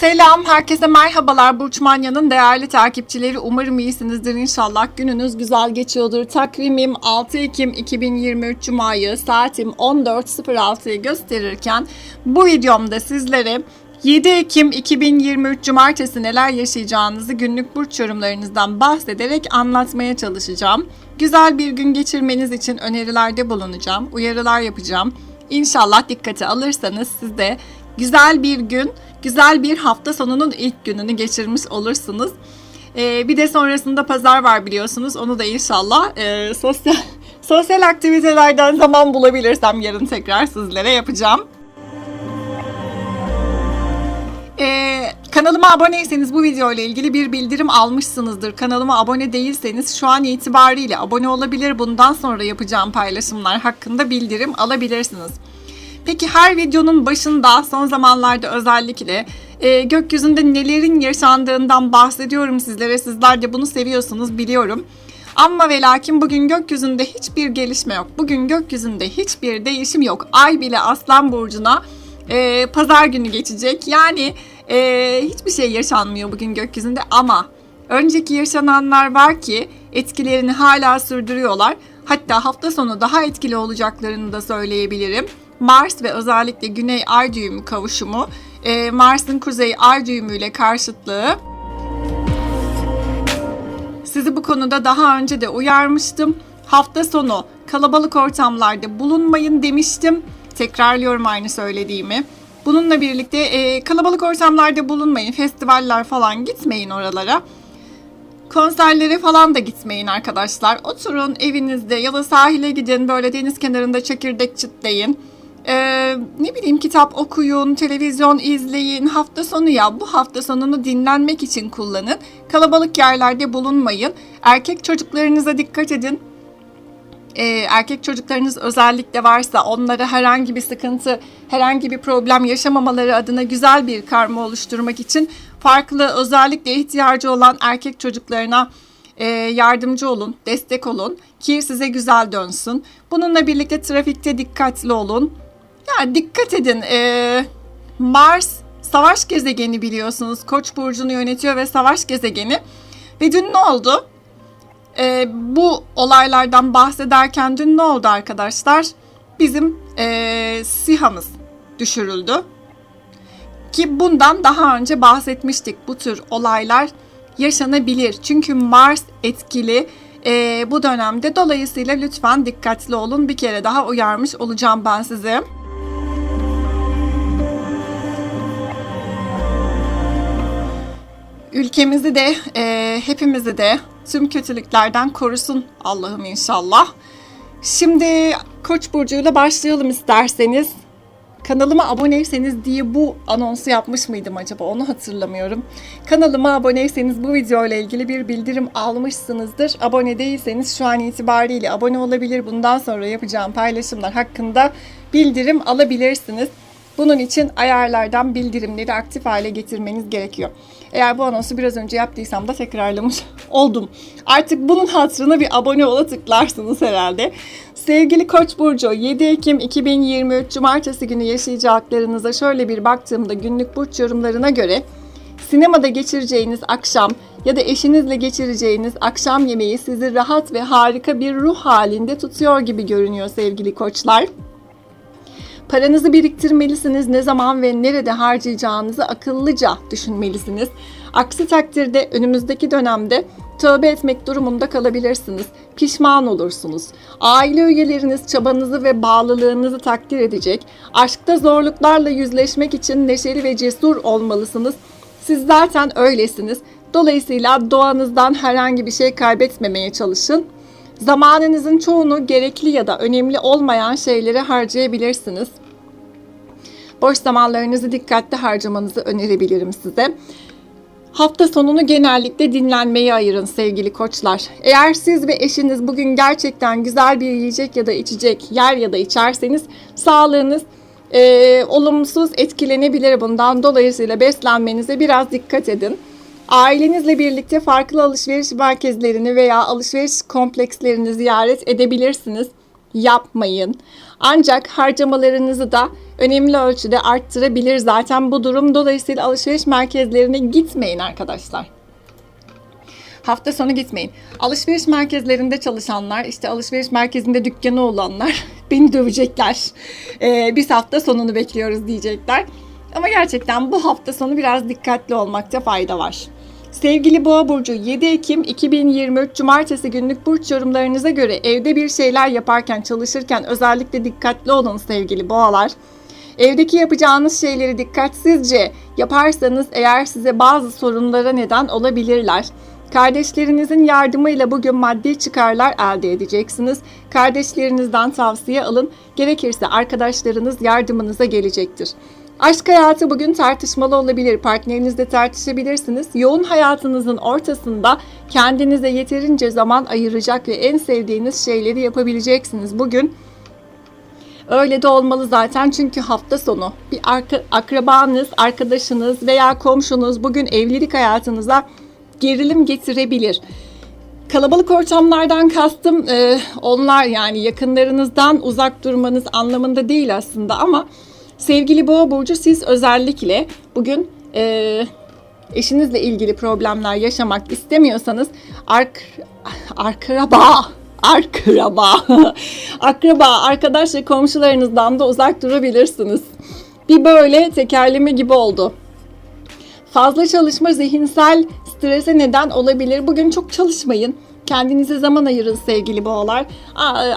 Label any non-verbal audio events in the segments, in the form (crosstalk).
Selam, herkese merhabalar. Burç Manya'nın değerli takipçileri. Umarım iyisinizdir inşallah. Gününüz güzel geçiyordur. Takvimim 6 Ekim 2023 Cuma'yı saatim 14.06'yı gösterirken bu videomda sizlere 7 Ekim 2023 Cumartesi neler yaşayacağınızı günlük burç yorumlarınızdan bahsederek anlatmaya çalışacağım. Güzel bir gün geçirmeniz için önerilerde bulunacağım, uyarılar yapacağım. İnşallah dikkate alırsanız siz de güzel bir gün, güzel bir hafta sonunun ilk gününü geçirmiş olursunuz. Ee, bir de sonrasında pazar var biliyorsunuz. Onu da inşallah e, sosyal (laughs) sosyal aktivitelerden zaman bulabilirsem yarın tekrar sizlere yapacağım. Ee, kanalıma aboneyseniz bu video ile ilgili bir bildirim almışsınızdır. Kanalıma abone değilseniz şu an itibariyle abone olabilir. Bundan sonra yapacağım paylaşımlar hakkında bildirim alabilirsiniz. Peki her videonun başında son zamanlarda özellikle e, gökyüzünde nelerin yaşandığından bahsediyorum sizlere. Sizler de bunu seviyorsunuz biliyorum. Ama ve lakin bugün gökyüzünde hiçbir gelişme yok. Bugün gökyüzünde hiçbir değişim yok. Ay bile Aslan Burcu'na e, pazar günü geçecek. Yani e, hiçbir şey yaşanmıyor bugün gökyüzünde ama önceki yaşananlar var ki etkilerini hala sürdürüyorlar. Hatta hafta sonu daha etkili olacaklarını da söyleyebilirim. Mars ve özellikle Güney Ay düğümü kavuşumu, e, Mars'ın Kuzey Ay düğümüyle karşıtlığı sizi bu konuda daha önce de uyarmıştım. Hafta sonu kalabalık ortamlarda bulunmayın demiştim. Tekrarlıyorum aynı söylediğimi. Bununla birlikte e, kalabalık ortamlarda bulunmayın. Festivaller falan gitmeyin oralara. Konserlere falan da gitmeyin arkadaşlar. Oturun evinizde ya da sahile gidin böyle deniz kenarında çekirdek çıtlayın. Ee, ne bileyim kitap okuyun, televizyon izleyin. Hafta sonu ya bu hafta sonunu dinlenmek için kullanın. Kalabalık yerlerde bulunmayın. Erkek çocuklarınıza dikkat edin. Ee, erkek çocuklarınız özellikle varsa onlara herhangi bir sıkıntı, herhangi bir problem yaşamamaları adına güzel bir karma oluşturmak için farklı özellikle ihtiyacı olan erkek çocuklarına e, yardımcı olun, destek olun ki size güzel dönsün. Bununla birlikte trafikte dikkatli olun. Ya dikkat edin. e, Mars savaş gezegeni biliyorsunuz. Koç burcunu yönetiyor ve savaş gezegeni. Ve dün ne oldu? E, bu olaylardan bahsederken dün ne oldu arkadaşlar? Bizim e, SİHA'mız düşürüldü. Ki bundan daha önce bahsetmiştik. Bu tür olaylar yaşanabilir. Çünkü Mars etkili e, bu dönemde. Dolayısıyla lütfen dikkatli olun. Bir kere daha uyarmış olacağım ben size. Ülkemizi de e, hepimizi de tüm kötülüklerden korusun Allah'ım inşallah. Şimdi Koç burcuyla başlayalım isterseniz. Kanalıma aboneyseniz diye bu anonsu yapmış mıydım acaba onu hatırlamıyorum. Kanalıma aboneyseniz bu video ile ilgili bir bildirim almışsınızdır. Abone değilseniz şu an itibariyle abone olabilir. Bundan sonra yapacağım paylaşımlar hakkında bildirim alabilirsiniz. Bunun için ayarlardan bildirimleri aktif hale getirmeniz gerekiyor. Eğer bu anonsu biraz önce yaptıysam da tekrarlamış (laughs) oldum. Artık bunun hatırına bir abone ola tıklarsınız herhalde. Sevgili Koç burcu 7 Ekim 2023 Cumartesi günü yaşayacaklarınıza şöyle bir baktığımda günlük burç yorumlarına göre sinemada geçireceğiniz akşam ya da eşinizle geçireceğiniz akşam yemeği sizi rahat ve harika bir ruh halinde tutuyor gibi görünüyor sevgili koçlar. Paranızı biriktirmelisiniz. Ne zaman ve nerede harcayacağınızı akıllıca düşünmelisiniz. Aksi takdirde önümüzdeki dönemde tövbe etmek durumunda kalabilirsiniz. Pişman olursunuz. Aile üyeleriniz çabanızı ve bağlılığınızı takdir edecek. Aşkta zorluklarla yüzleşmek için neşeli ve cesur olmalısınız. Siz zaten öylesiniz. Dolayısıyla doğanızdan herhangi bir şey kaybetmemeye çalışın. Zamanınızın çoğunu gerekli ya da önemli olmayan şeylere harcayabilirsiniz. Boş zamanlarınızı dikkatli harcamanızı önerebilirim size. Hafta sonunu genellikle dinlenmeye ayırın sevgili koçlar. Eğer siz ve eşiniz bugün gerçekten güzel bir yiyecek ya da içecek yer ya da içerseniz sağlığınız e, olumsuz etkilenebilir bundan. Dolayısıyla beslenmenize biraz dikkat edin. Ailenizle birlikte farklı alışveriş merkezlerini veya alışveriş komplekslerini ziyaret edebilirsiniz. yapmayın. Ancak harcamalarınızı da önemli ölçüde arttırabilir zaten bu durum. Dolayısıyla alışveriş merkezlerine gitmeyin arkadaşlar. Hafta sonu gitmeyin. Alışveriş merkezlerinde çalışanlar, işte alışveriş merkezinde dükkanı olanlar (laughs) beni dövecekler. Ee, biz hafta sonunu bekliyoruz diyecekler. Ama gerçekten bu hafta sonu biraz dikkatli olmakta fayda var. Sevgili Boğa Burcu 7 Ekim 2023 Cumartesi günlük burç yorumlarınıza göre evde bir şeyler yaparken çalışırken özellikle dikkatli olun sevgili boğalar. Evdeki yapacağınız şeyleri dikkatsizce yaparsanız eğer size bazı sorunlara neden olabilirler. Kardeşlerinizin yardımıyla bugün maddi çıkarlar elde edeceksiniz. Kardeşlerinizden tavsiye alın. Gerekirse arkadaşlarınız yardımınıza gelecektir. Aşk hayatı bugün tartışmalı olabilir. Partnerinizle tartışabilirsiniz. Yoğun hayatınızın ortasında kendinize yeterince zaman ayıracak ve en sevdiğiniz şeyleri yapabileceksiniz. Bugün Öyle de olmalı zaten çünkü hafta sonu bir arka, akrabanız, arkadaşınız veya komşunuz bugün evlilik hayatınıza gerilim getirebilir. Kalabalık ortamlardan kastım e, onlar yani yakınlarınızdan uzak durmanız anlamında değil aslında ama sevgili boğa burcu siz özellikle bugün e, eşinizle ilgili problemler yaşamak istemiyorsanız ark, akraba akraba (laughs) akraba arkadaş ve komşularınızdan da uzak durabilirsiniz. Bir böyle tekerleme gibi oldu. Fazla çalışma zihinsel strese neden olabilir. Bugün çok çalışmayın. Kendinize zaman ayırın sevgili boğalar.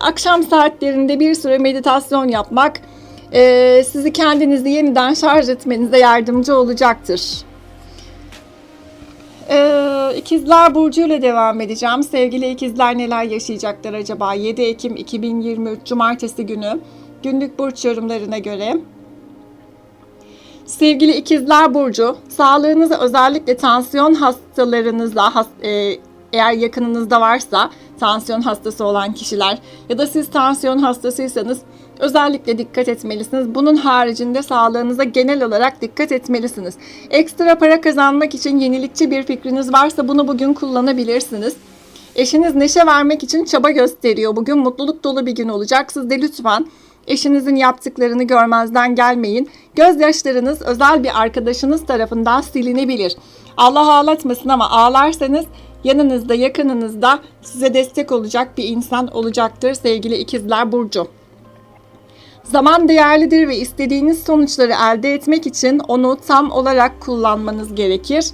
Akşam saatlerinde bir süre meditasyon yapmak e, sizi kendinizi yeniden şarj etmenize yardımcı olacaktır. Ee, ikizler Burcu ile devam edeceğim. Sevgili ikizler neler yaşayacaklar acaba? 7 Ekim 2023 Cumartesi günü günlük burç yorumlarına göre. Sevgili ikizler Burcu, sağlığınıza özellikle tansiyon hastalarınızla, has, e, eğer yakınınızda varsa tansiyon hastası olan kişiler ya da siz tansiyon hastasıysanız özellikle dikkat etmelisiniz. Bunun haricinde sağlığınıza genel olarak dikkat etmelisiniz. Ekstra para kazanmak için yenilikçi bir fikriniz varsa bunu bugün kullanabilirsiniz. Eşiniz neşe vermek için çaba gösteriyor. Bugün mutluluk dolu bir gün olacak. Siz de lütfen eşinizin yaptıklarını görmezden gelmeyin. Gözyaşlarınız özel bir arkadaşınız tarafından silinebilir. Allah ağlatmasın ama ağlarsanız yanınızda, yakınınızda size destek olacak bir insan olacaktır sevgili ikizler Burcu. Zaman değerlidir ve istediğiniz sonuçları elde etmek için onu tam olarak kullanmanız gerekir.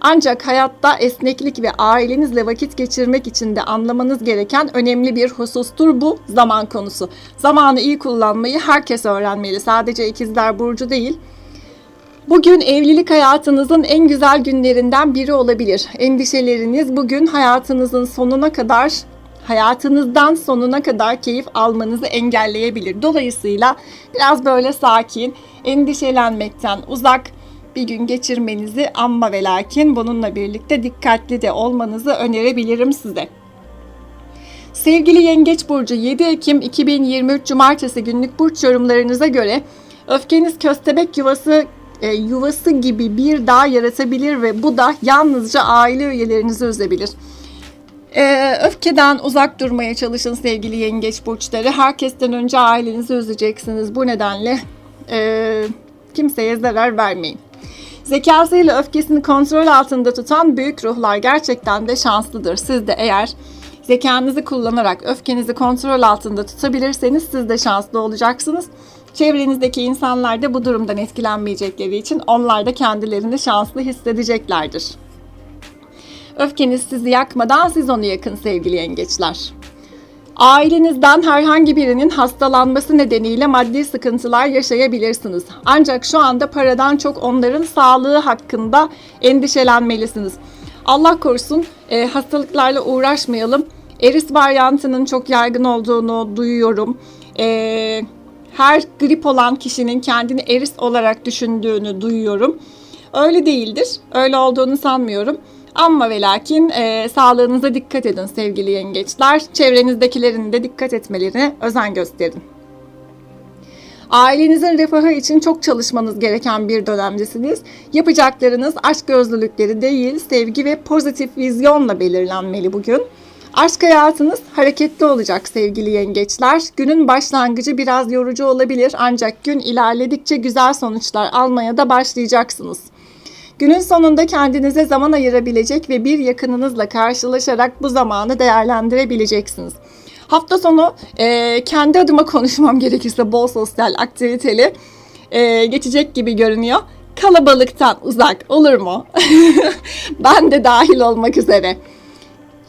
Ancak hayatta esneklik ve ailenizle vakit geçirmek için de anlamanız gereken önemli bir husustur bu zaman konusu. Zamanı iyi kullanmayı herkes öğrenmeli. Sadece ikizler burcu değil. Bugün evlilik hayatınızın en güzel günlerinden biri olabilir. Endişeleriniz bugün hayatınızın sonuna kadar hayatınızdan sonuna kadar keyif almanızı engelleyebilir. Dolayısıyla biraz böyle sakin, endişelenmekten uzak bir gün geçirmenizi amma ve lakin bununla birlikte dikkatli de olmanızı önerebilirim size. Sevgili Yengeç Burcu 7 Ekim 2023 Cumartesi günlük burç yorumlarınıza göre öfkeniz köstebek yuvası e, yuvası gibi bir dağ yaratabilir ve bu da yalnızca aile üyelerinizi üzebilir. Ee, öfkeden uzak durmaya çalışın sevgili yengeç burçları. Herkesten önce ailenizi üzeceksiniz. Bu nedenle e, kimseye zarar vermeyin. Zekasıyla öfkesini kontrol altında tutan büyük ruhlar gerçekten de şanslıdır. Siz de eğer zekanızı kullanarak öfkenizi kontrol altında tutabilirseniz siz de şanslı olacaksınız. Çevrenizdeki insanlar da bu durumdan etkilenmeyecekleri için onlar da kendilerini şanslı hissedeceklerdir. Öfkeniz sizi yakmadan siz onu yakın sevgili yengeçler. Ailenizden herhangi birinin hastalanması nedeniyle maddi sıkıntılar yaşayabilirsiniz. Ancak şu anda paradan çok onların sağlığı hakkında endişelenmelisiniz. Allah korusun e, hastalıklarla uğraşmayalım. Eris varyantının çok yaygın olduğunu duyuyorum. E, her grip olan kişinin kendini eris olarak düşündüğünü duyuyorum. Öyle değildir. Öyle olduğunu sanmıyorum. Ama ve lakin e, sağlığınıza dikkat edin sevgili yengeçler. Çevrenizdekilerin de dikkat etmelerine özen gösterin. Ailenizin refahı için çok çalışmanız gereken bir dönemdesiniz. Yapacaklarınız aşk gözlülükleri değil, sevgi ve pozitif vizyonla belirlenmeli bugün. Aşk hayatınız hareketli olacak sevgili yengeçler. Günün başlangıcı biraz yorucu olabilir ancak gün ilerledikçe güzel sonuçlar almaya da başlayacaksınız. Günün sonunda kendinize zaman ayırabilecek ve bir yakınınızla karşılaşarak bu zamanı değerlendirebileceksiniz. Hafta sonu e, kendi adıma (laughs) konuşmam gerekirse bol sosyal aktiviteli e, geçecek gibi görünüyor. Kalabalıktan uzak olur mu? (laughs) ben de dahil olmak üzere.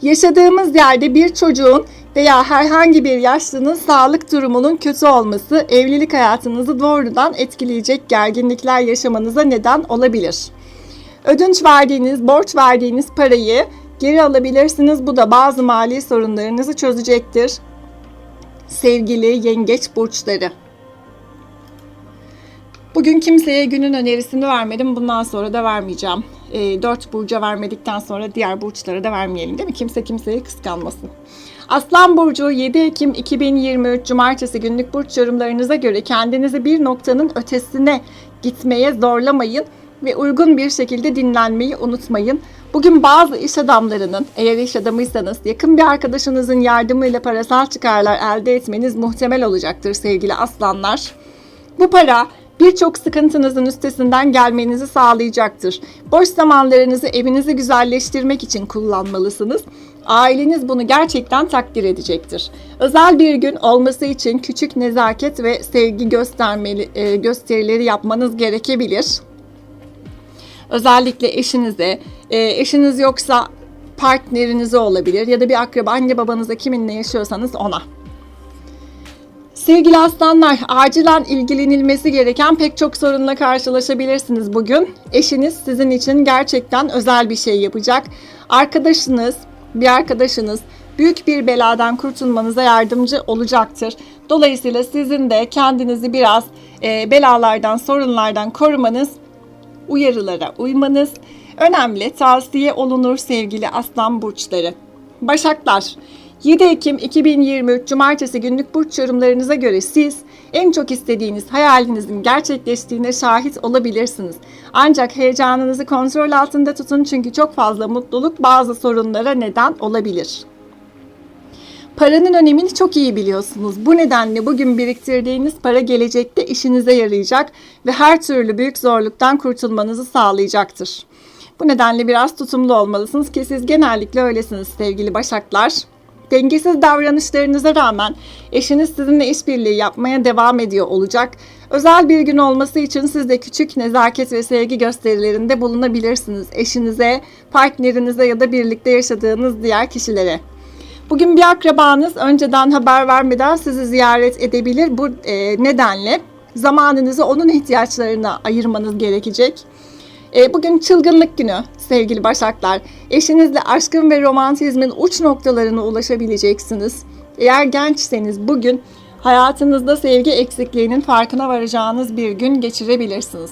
Yaşadığımız yerde bir çocuğun veya herhangi bir yaşlının sağlık durumunun kötü olması evlilik hayatınızı doğrudan etkileyecek gerginlikler yaşamanıza neden olabilir. Ödünç verdiğiniz, borç verdiğiniz parayı geri alabilirsiniz. Bu da bazı mali sorunlarınızı çözecektir. Sevgili yengeç burçları. Bugün kimseye günün önerisini vermedim. Bundan sonra da vermeyeceğim. E, 4 burca vermedikten sonra diğer burçlara da vermeyelim değil mi? Kimse kimseyi kıskanmasın. Aslan Burcu 7 Ekim 2023 Cumartesi günlük burç yorumlarınıza göre kendinizi bir noktanın ötesine gitmeye zorlamayın ve uygun bir şekilde dinlenmeyi unutmayın. Bugün bazı iş adamlarının, eğer iş adamıysanız yakın bir arkadaşınızın yardımıyla parasal çıkarlar elde etmeniz muhtemel olacaktır sevgili aslanlar. Bu para birçok sıkıntınızın üstesinden gelmenizi sağlayacaktır. Boş zamanlarınızı evinizi güzelleştirmek için kullanmalısınız. Aileniz bunu gerçekten takdir edecektir. Özel bir gün olması için küçük nezaket ve sevgi göstermeli, e, gösterileri yapmanız gerekebilir. Özellikle eşinize, e, eşiniz yoksa partnerinize olabilir ya da bir akraba, anne babanıza kiminle yaşıyorsanız ona. Sevgili aslanlar, acilen ilgilenilmesi gereken pek çok sorunla karşılaşabilirsiniz bugün. Eşiniz sizin için gerçekten özel bir şey yapacak. Arkadaşınız, bir arkadaşınız büyük bir beladan kurtulmanıza yardımcı olacaktır. Dolayısıyla sizin de kendinizi biraz e, belalardan, sorunlardan korumanız, uyarılara uymanız önemli. Tavsiye olunur sevgili aslan burçları. Başaklar, 7 Ekim 2023 Cumartesi günlük burç yorumlarınıza göre siz en çok istediğiniz hayalinizin gerçekleştiğine şahit olabilirsiniz. Ancak heyecanınızı kontrol altında tutun çünkü çok fazla mutluluk bazı sorunlara neden olabilir. Paranın önemini çok iyi biliyorsunuz. Bu nedenle bugün biriktirdiğiniz para gelecekte işinize yarayacak ve her türlü büyük zorluktan kurtulmanızı sağlayacaktır. Bu nedenle biraz tutumlu olmalısınız ki siz genellikle öylesiniz sevgili başaklar. Dengesiz davranışlarınıza rağmen eşiniz sizinle işbirliği yapmaya devam ediyor olacak. Özel bir gün olması için siz de küçük nezaket ve sevgi gösterilerinde bulunabilirsiniz eşinize, partnerinize ya da birlikte yaşadığınız diğer kişilere. Bugün bir akrabanız önceden haber vermeden sizi ziyaret edebilir. Bu e, nedenle zamanınızı onun ihtiyaçlarına ayırmanız gerekecek. E, bugün çılgınlık günü sevgili Başaklar. Eşinizle aşkın ve romantizmin uç noktalarına ulaşabileceksiniz. Eğer gençseniz bugün hayatınızda sevgi eksikliğinin farkına varacağınız bir gün geçirebilirsiniz.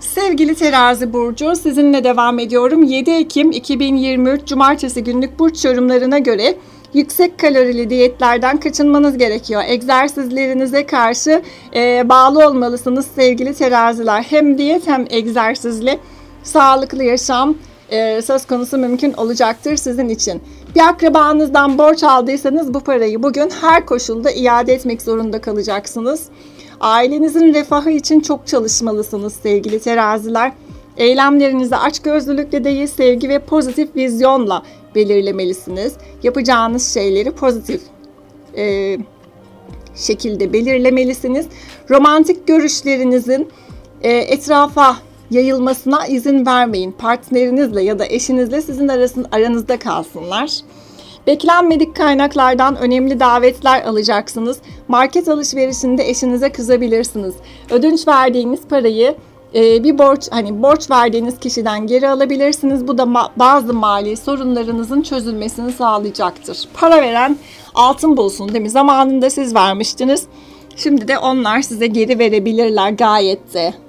Sevgili terazi burcu sizinle devam ediyorum. 7 Ekim 2023 Cumartesi günlük burç yorumlarına göre yüksek kalorili diyetlerden kaçınmanız gerekiyor. Egzersizlerinize karşı e, bağlı olmalısınız sevgili teraziler. Hem diyet hem egzersizli sağlıklı yaşam e, söz konusu mümkün olacaktır sizin için. Bir akrabanızdan borç aldıysanız bu parayı bugün her koşulda iade etmek zorunda kalacaksınız. Ailenizin refahı için çok çalışmalısınız sevgili teraziler. Eylemlerinizi açgözlülükle değil sevgi ve pozitif vizyonla belirlemelisiniz. Yapacağınız şeyleri pozitif e, şekilde belirlemelisiniz. Romantik görüşlerinizin e, etrafa yayılmasına izin vermeyin. Partnerinizle ya da eşinizle sizin arasın, aranızda kalsınlar. Beklenmedik kaynaklardan önemli davetler alacaksınız. Market alışverişinde eşinize kızabilirsiniz. Ödünç verdiğiniz parayı e, bir borç hani borç verdiğiniz kişiden geri alabilirsiniz. Bu da bazı mali sorunlarınızın çözülmesini sağlayacaktır. Para veren altın bulsun değil mi? Zamanında siz vermiştiniz. Şimdi de onlar size geri verebilirler gayet de.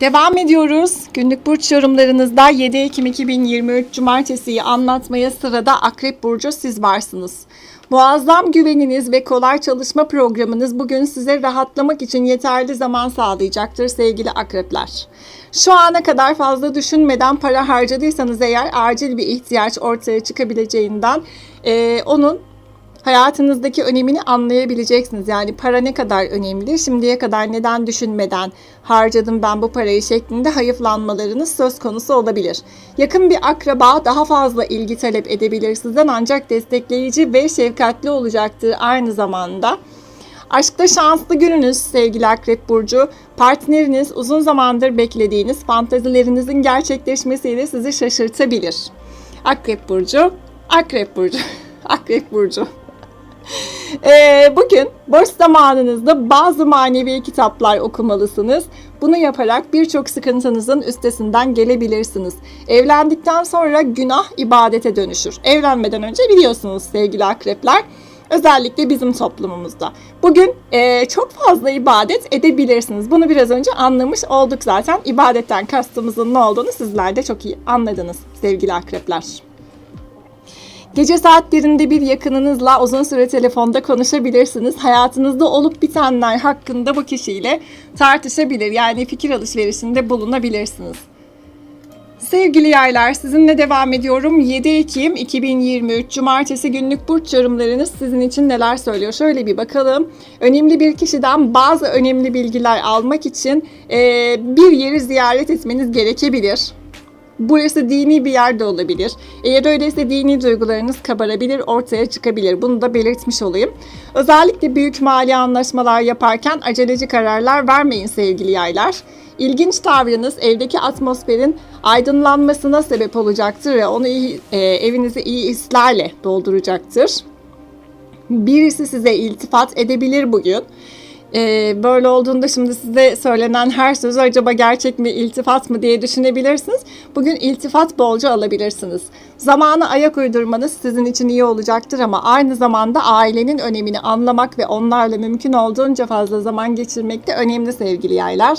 Devam ediyoruz. Günlük burç yorumlarınızda 7 Ekim 2023 Cumartesi'yi anlatmaya sırada Akrep Burcu siz varsınız. Muazzam güveniniz ve kolay çalışma programınız bugün size rahatlamak için yeterli zaman sağlayacaktır sevgili akrepler. Şu ana kadar fazla düşünmeden para harcadıysanız eğer acil bir ihtiyaç ortaya çıkabileceğinden eee, onun hayatınızdaki önemini anlayabileceksiniz. Yani para ne kadar önemli, şimdiye kadar neden düşünmeden harcadım ben bu parayı şeklinde hayıflanmalarınız söz konusu olabilir. Yakın bir akraba daha fazla ilgi talep edebilir sizden ancak destekleyici ve şefkatli olacaktır aynı zamanda. Aşkta şanslı gününüz sevgili Akrep Burcu. Partneriniz uzun zamandır beklediğiniz fantazilerinizin gerçekleşmesiyle sizi şaşırtabilir. Akrep Burcu, Akrep Burcu, (laughs) Akrep Burcu. Ee, bugün boş zamanınızda bazı manevi kitaplar okumalısınız. Bunu yaparak birçok sıkıntınızın üstesinden gelebilirsiniz. Evlendikten sonra günah ibadete dönüşür. Evlenmeden önce biliyorsunuz sevgili akrepler. Özellikle bizim toplumumuzda. Bugün e, çok fazla ibadet edebilirsiniz. Bunu biraz önce anlamış olduk zaten. İbadetten kastımızın ne olduğunu sizler de çok iyi anladınız sevgili akrepler. Gece saatlerinde bir yakınınızla uzun süre telefonda konuşabilirsiniz. Hayatınızda olup bitenler hakkında bu kişiyle tartışabilir. Yani fikir alışverişinde bulunabilirsiniz. Sevgili yaylar sizinle devam ediyorum. 7 Ekim 2023 Cumartesi günlük burç yorumlarınız sizin için neler söylüyor? Şöyle bir bakalım. Önemli bir kişiden bazı önemli bilgiler almak için eee, bir yeri ziyaret etmeniz gerekebilir. Burası dini bir yerde olabilir. Eğer öyleyse dini duygularınız kabarabilir, ortaya çıkabilir. Bunu da belirtmiş olayım. Özellikle büyük mali anlaşmalar yaparken aceleci kararlar vermeyin sevgili yaylar. İlginç tavrınız evdeki atmosferin aydınlanmasına sebep olacaktır ve onu iyi, e, evinizi iyi hislerle dolduracaktır. Birisi size iltifat edebilir bugün. Ee, böyle olduğunda şimdi size söylenen her sözü acaba gerçek mi, iltifat mı diye düşünebilirsiniz. Bugün iltifat bolca alabilirsiniz. Zamanı ayak uydurmanız sizin için iyi olacaktır ama aynı zamanda ailenin önemini anlamak ve onlarla mümkün olduğunca fazla zaman geçirmek de önemli sevgili yaylar.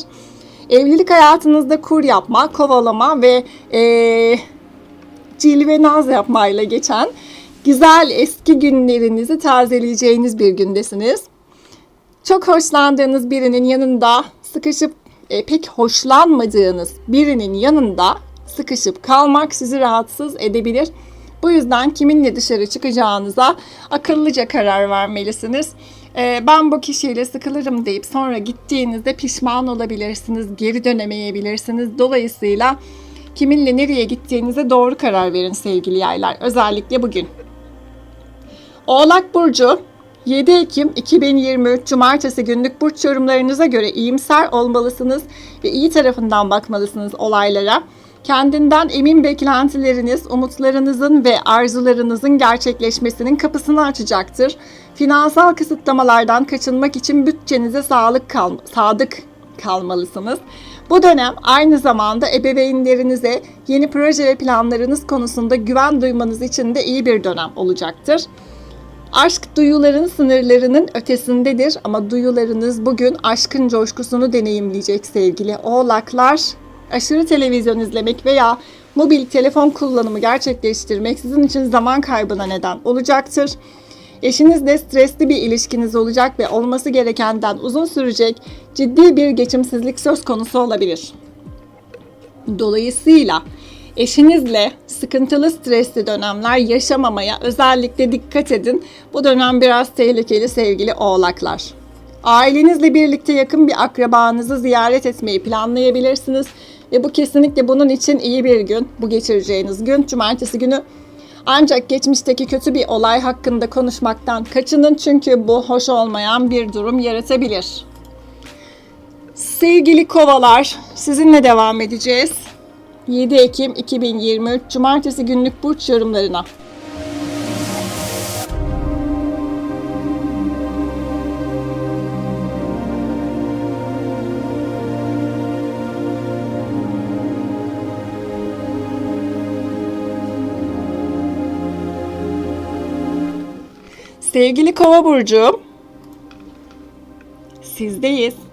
Evlilik hayatınızda kur yapma, kovalama ve ee, cilve naz yapmayla geçen güzel eski günlerinizi tazeleyeceğiniz bir gündesiniz. Çok hoşlandığınız birinin yanında sıkışıp e, pek hoşlanmadığınız birinin yanında sıkışıp kalmak sizi rahatsız edebilir. Bu yüzden kiminle dışarı çıkacağınıza akıllıca karar vermelisiniz. E, ben bu kişiyle sıkılırım deyip sonra gittiğinizde pişman olabilirsiniz, geri dönemeyebilirsiniz. Dolayısıyla kiminle nereye gittiğinize doğru karar verin sevgili yaylar. Özellikle bugün. Oğlak Burcu 7 Ekim 2023 Cumartesi günlük burç yorumlarınıza göre iyimser olmalısınız ve iyi tarafından bakmalısınız olaylara. Kendinden emin beklentileriniz, umutlarınızın ve arzularınızın gerçekleşmesinin kapısını açacaktır. Finansal kısıtlamalardan kaçınmak için bütçenize sağlık kal sadık kalmalısınız. Bu dönem aynı zamanda ebeveynlerinize yeni proje ve planlarınız konusunda güven duymanız için de iyi bir dönem olacaktır. Aşk duyuların sınırlarının ötesindedir ama duyularınız bugün aşkın coşkusunu deneyimleyecek sevgili oğlaklar. Aşırı televizyon izlemek veya mobil telefon kullanımı gerçekleştirmek sizin için zaman kaybına neden olacaktır. Eşinizle stresli bir ilişkiniz olacak ve olması gerekenden uzun sürecek ciddi bir geçimsizlik söz konusu olabilir. Dolayısıyla eşinizle sıkıntılı stresli dönemler yaşamamaya özellikle dikkat edin. Bu dönem biraz tehlikeli sevgili oğlaklar. Ailenizle birlikte yakın bir akrabanızı ziyaret etmeyi planlayabilirsiniz. Ve bu kesinlikle bunun için iyi bir gün. Bu geçireceğiniz gün cumartesi günü. Ancak geçmişteki kötü bir olay hakkında konuşmaktan kaçının çünkü bu hoş olmayan bir durum yaratabilir. Sevgili kovalar, sizinle devam edeceğiz. 7 Ekim 2023 Cumartesi günlük burç yorumlarına. Sevgili Kova burcu, sizdeyiz.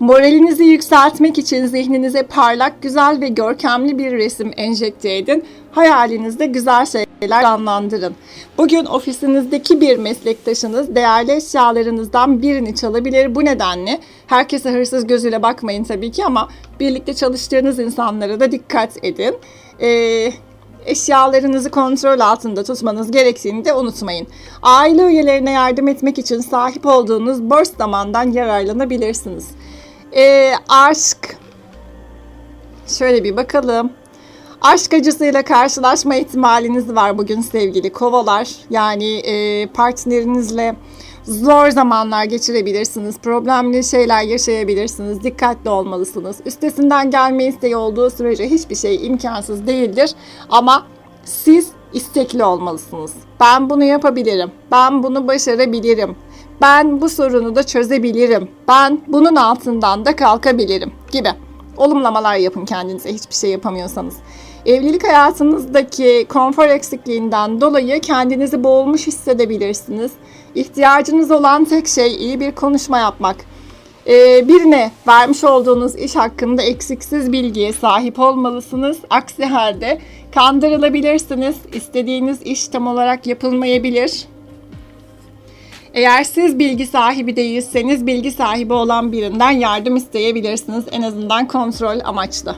Moralinizi yükseltmek için zihninize parlak, güzel ve görkemli bir resim enjekte edin. Hayalinizde güzel şeyler canlandırın. Bugün ofisinizdeki bir meslektaşınız değerli eşyalarınızdan birini çalabilir. Bu nedenle herkese hırsız gözüyle bakmayın tabii ki ama birlikte çalıştığınız insanlara da dikkat edin. Ee, eşyalarınızı kontrol altında tutmanız gerektiğini de unutmayın. Aile üyelerine yardım etmek için sahip olduğunuz boş zamandan yararlanabilirsiniz. Ee, aşk. Şöyle bir bakalım. Aşk acısıyla karşılaşma ihtimaliniz var bugün sevgili kovalar. Yani e, partnerinizle zor zamanlar geçirebilirsiniz. Problemli şeyler yaşayabilirsiniz. Dikkatli olmalısınız. Üstesinden gelme isteği olduğu sürece hiçbir şey imkansız değildir. Ama siz istekli olmalısınız. Ben bunu yapabilirim. Ben bunu başarabilirim. Ben bu sorunu da çözebilirim. Ben bunun altından da kalkabilirim gibi. Olumlamalar yapın kendinize hiçbir şey yapamıyorsanız. Evlilik hayatınızdaki konfor eksikliğinden dolayı kendinizi boğulmuş hissedebilirsiniz. İhtiyacınız olan tek şey iyi bir konuşma yapmak. Ee, birine vermiş olduğunuz iş hakkında eksiksiz bilgiye sahip olmalısınız. Aksi halde kandırılabilirsiniz. İstediğiniz iş tam olarak yapılmayabilir. Eğer siz bilgi sahibi değilseniz bilgi sahibi olan birinden yardım isteyebilirsiniz. En azından kontrol amaçlı.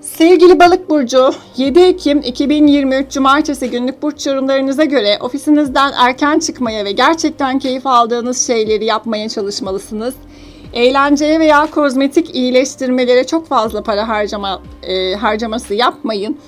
Sevgili balık burcu, 7 Ekim 2023 Cumartesi günlük burç yorumlarınıza göre ofisinizden erken çıkmaya ve gerçekten keyif aldığınız şeyleri yapmaya çalışmalısınız. Eğlenceye veya kozmetik iyileştirmelere çok fazla para harcama e, harcaması yapmayın.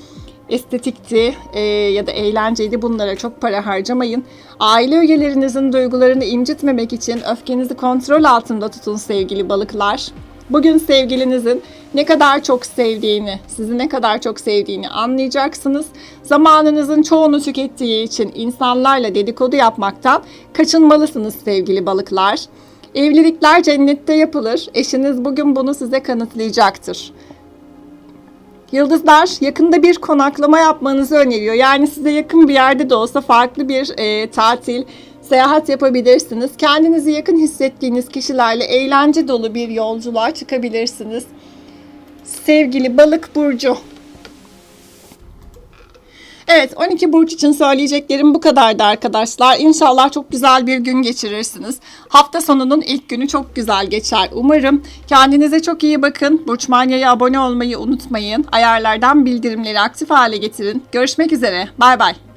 Estetikti e, ya da eğlenceydi bunlara çok para harcamayın. Aile üyelerinizin duygularını incitmemek için öfkenizi kontrol altında tutun sevgili balıklar. Bugün sevgilinizin ne kadar çok sevdiğini, sizi ne kadar çok sevdiğini anlayacaksınız. Zamanınızın çoğunu tükettiği için insanlarla dedikodu yapmaktan kaçınmalısınız sevgili balıklar. Evlilikler cennette yapılır. Eşiniz bugün bunu size kanıtlayacaktır. Yıldızlar yakında bir konaklama yapmanızı öneriyor. Yani size yakın bir yerde de olsa farklı bir e, tatil, seyahat yapabilirsiniz. Kendinizi yakın hissettiğiniz kişilerle eğlence dolu bir yolculuğa çıkabilirsiniz. Sevgili balık burcu. Evet 12 burç için söyleyeceklerim bu kadardı arkadaşlar. İnşallah çok güzel bir gün geçirirsiniz. Hafta sonunun ilk günü çok güzel geçer umarım. Kendinize çok iyi bakın. Burç Manya'ya abone olmayı unutmayın. Ayarlardan bildirimleri aktif hale getirin. Görüşmek üzere. Bay bay.